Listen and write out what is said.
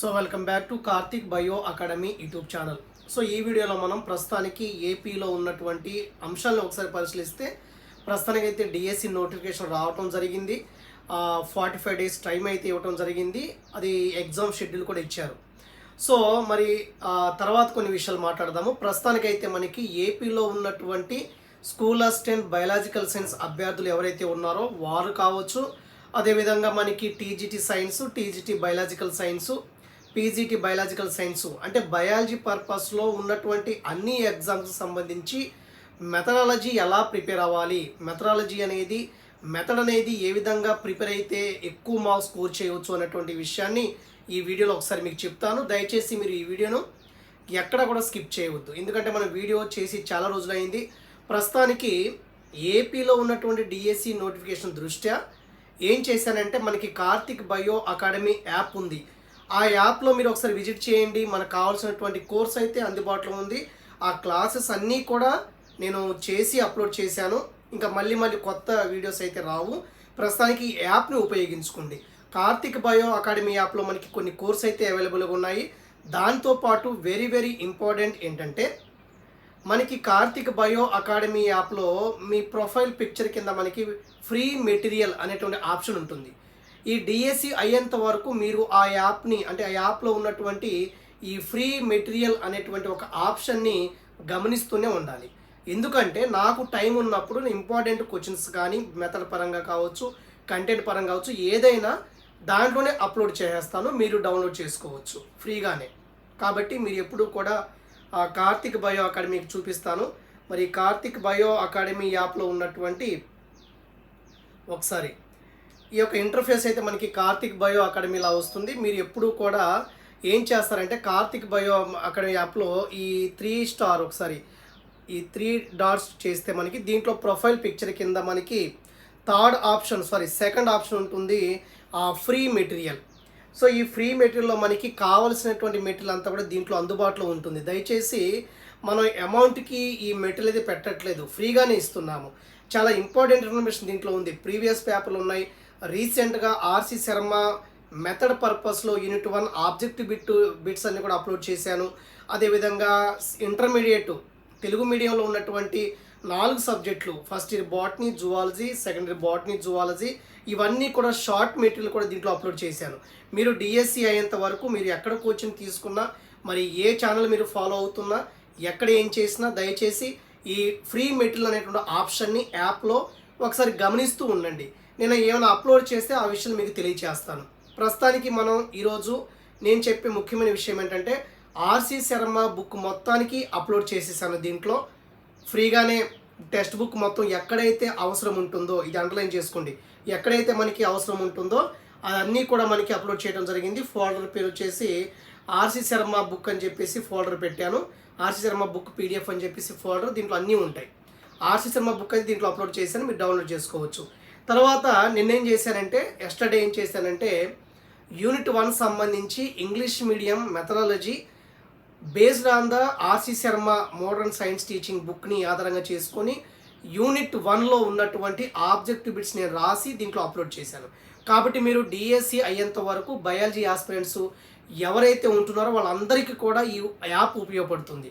So welcome back to Karthik bio academy YouTube channel. So ఈ వీడియోలో మనం ప్రస్తుతానికి ఏపీలో ఉన్నటువంటి అంశాలను ఒకసారి పరిశీలిస్తే ప్రస్తుతానికి అయితే డిఎస్సి నోటిఫికేషన్ రావటం జరిగింది. ఫార్టీ ఫైవ్ డేస్ టైం అయితే ఇవ్వటం జరిగింది. అది ఎగ్జామ్ షెడ్యూల్ కూడా ఇచ్చారు. సో మరి తర్వాత కొన్ని విషయాలు మాట్లాడదాము. ప్రస్తుతానికైతే మనకి ఏపీలో ఉన్నటువంటి స్కూల్ అసిస్టెంట్ బయలాజికల్ సైన్స్ అభ్యర్థులు ఎవరైతే ఉన్నారో వారు కావచ్చు. అదేవిధంగా మనకి TGT science TGT biological science PGT biological science. అంటే బయాలజీ పర్పస్లో ఉన్నటువంటి అన్ని ఎగ్జామ్స్ సంబంధించి మెథడాలజీ ఎలా ప్రిపేర్ అవ్వాలి మెథడాలజీ అనేది మెథడ్ అనేది ఏ విధంగా ప్రిపేర్ అయితే ఎక్కువ మార్క్స్ స్కోర్ చేయవచ్చు అనేటువంటి విషయాన్ని ఈ వీడియోలో ఒకసారి మీకు చెప్తాను. దయచేసి మీరు ఈ వీడియోను ఎక్కడ కూడా స్కిప్ చేయవద్దు. ఎందుకంటే మనం వీడియో చేసి చాలా రోజులైంది. ప్రస్తుతానికి ఏపీలో ఉన్నటువంటి డిఎస్సి నోటిఫికేషన్ దృష్ట్యా ఏం చేశానంటే మనకి కార్తిక్ బయో అకాడమీ యాప్ ఉంది. ఆ యాప్లో మీరు ఒకసారి విజిట్ చేయండి. మనకు కావాల్సినటువంటి కోర్స్ అయితే అందుబాటులో ఉంది. ఆ క్లాసెస్ అన్నీ కూడా నేను చేసి అప్లోడ్ చేశాను. ఇంకా మళ్ళీ మళ్ళీ కొత్త వీడియోస్ అయితే రావు. ప్రస్తుతానికి ఈ యాప్ని ఉపయోగించుకోండి. కార్తిక్ బయో అకాడమీ యాప్లో మనకి కొన్ని కోర్స్ అయితే అవైలబుల్గా ఉన్నాయి. దాంతోపాటు వెరీ వెరీ ఇంపార్టెంట్ ఏంటంటే మనకి కార్తిక్ బయో అకాడమీ యాప్లో మీ ప్రొఫైల్ పిక్చర్ కింద మనకి ఫ్రీ మెటీరియల్ అనేటువంటి ఆప్షన్ ఉంటుంది. ఈ డిఎస్సి అయ్యేంత వరకు మీరు ఆ యాప్ని అంటే ఆ యాప్లో ఉన్నటువంటి ఈ ఫ్రీ మెటీరియల్ అనేటువంటి ఒక ఆప్షన్ని గమనిస్తూనే ఉండాలి. ఎందుకంటే నాకు టైం ఉన్నప్పుడు ఇంపార్టెంట్ క్వశ్చన్స్ కానీ మెథడ్ పరంగా కావచ్చు కంటెంట్ పరంగా కావచ్చు ఏదైనా దాంట్లోనే అప్లోడ్ చేసేస్తాను మీరు డౌన్లోడ్ చేసుకోవచ్చు ఫ్రీగానే. కాబట్టి మీరు ఎప్పుడు కూడా ఆ కార్తిక్ బయో అకాడమీకి చూపిస్తాను. మరి కార్తిక్ బయో అకాడమీ యాప్లో ఉన్నటువంటి ఒకసారి ఈ యొక్క ఇంటర్ఫేస్ అయితే మనకి కార్తిక్ బయో అకాడమీలా వస్తుంది. మీరు ఎప్పుడు కూడా ఏం చేస్తారంటే కార్తిక్ బయో అకాడమీ యాప్లో ఈ త్రీ స్టార్ ఒకసారి ఈ త్రీ డాట్స్ చేస్తే మనకి దీంట్లో ప్రొఫైల్ పిక్చర్ కింద మనకి third option sorry second option ఉంటుంది ఆ ఫ్రీ మెటీరియల్ సో ఈ ఫ్రీ మెటీరియల్లో మనకి కావలసినటువంటి మెటీరియల్ అంతా కూడా దీంట్లో అందుబాటులో ఉంటుంది. దయచేసి మనం అమౌంట్కి ఈ మెటీరియల్ అయితే పెట్టట్లేదు. ఫ్రీగానే ఇస్తున్నాము. చాలా ఇంపార్టెంట్ ఇన్ఫర్మేషన్ దీంట్లో ఉంది. ప్రీవియస్ పేపర్లు ఉన్నాయి. రీసెంట్గా ఆర్సి శర్మ మెథడ్ పర్పస్లో unit one object bit bits అన్ని కూడా అప్లోడ్ చేశాను. అదేవిధంగా ఇంటర్మీడియట్ తెలుగు మీడియంలో ఉన్నటువంటి నాలుగు సబ్జెక్టులు first year botany zoology second year botany zoology ఇవన్నీ కూడా షార్ట్ మెటీరియల్ కూడా దీంట్లో అప్లోడ్ చేశాను. మీరు డిఎస్సి అయ్యేంత వరకు మీరు ఎక్కడ కోచింగ్ తీసుకున్నా మరి ఏ ఛానల్ మీరు ఫాలో అవుతున్నా ఎక్కడ ఏం చేసినా దయచేసి ఈ ఫ్రీ మెటీరియల్ అనేటువంటి ఆప్షన్ని యాప్లో ఒకసారి గమనిస్తూ ఉండండి. నేను ఏమైనా అప్లోడ్ చేస్తే ఆ విషయం మీకు తెలియచేస్తాను. ప్రస్తుతానికి మనం ఈరోజు నేను చెప్పే ముఖ్యమైన విషయం ఏంటంటే ఆర్సి శర్మ బుక్ మొత్తానికి అప్లోడ్ చేసేసాను దీంట్లో. ఫ్రీగానే టెక్స్ట్ బుక్ మొత్తం ఎక్కడైతే అవసరం ఉంటుందో ఇది అండర్లైన్ చేసుకోండి. ఎక్కడైతే మనకి అవసరం ఉంటుందో అన్నీ కూడా మనకి అప్లోడ్ చేయడం జరిగింది. ఫోల్డర్ పేరు వచ్చేసి ఆర్సి శర్మ బుక్ అని చెప్పేసి ఫోల్డర్ పెట్టాను. ఆర్సి శర్మ బుక్ పీడిఎఫ్ అని చెప్పేసి ఫోల్డర్ దీంట్లో అన్నీ ఉంటాయి. ఆర్సి శర్మ బుక్ అయితే దీంట్లో అప్లోడ్ చేశాను మీరు డౌన్లోడ్ చేసుకోవచ్చు. తర్వాత నిన్నేం చేశానంటే ఎస్టర్డే ఏం చేశానంటే యూనిట్ వన్ సంబంధించి English medium methodology based on the RC Sharma modern science teaching బుక్ని ఆధారంగా చేసుకొని యూనిట్ వన్లో ఉన్నటువంటి ఆబ్జెక్టివ్ బిట్స్ నేను రాసి దీంట్లో అప్లోడ్ చేశాను. కాబట్టి మీరు డిఎస్సి అయ్యేంత వరకు బయాలజీ ఆస్పిరెంట్స్ ఎవరైతే ఉంటున్నారో వాళ్ళందరికీ కూడా ఈ యాప్ ఉపయోగపడుతుంది.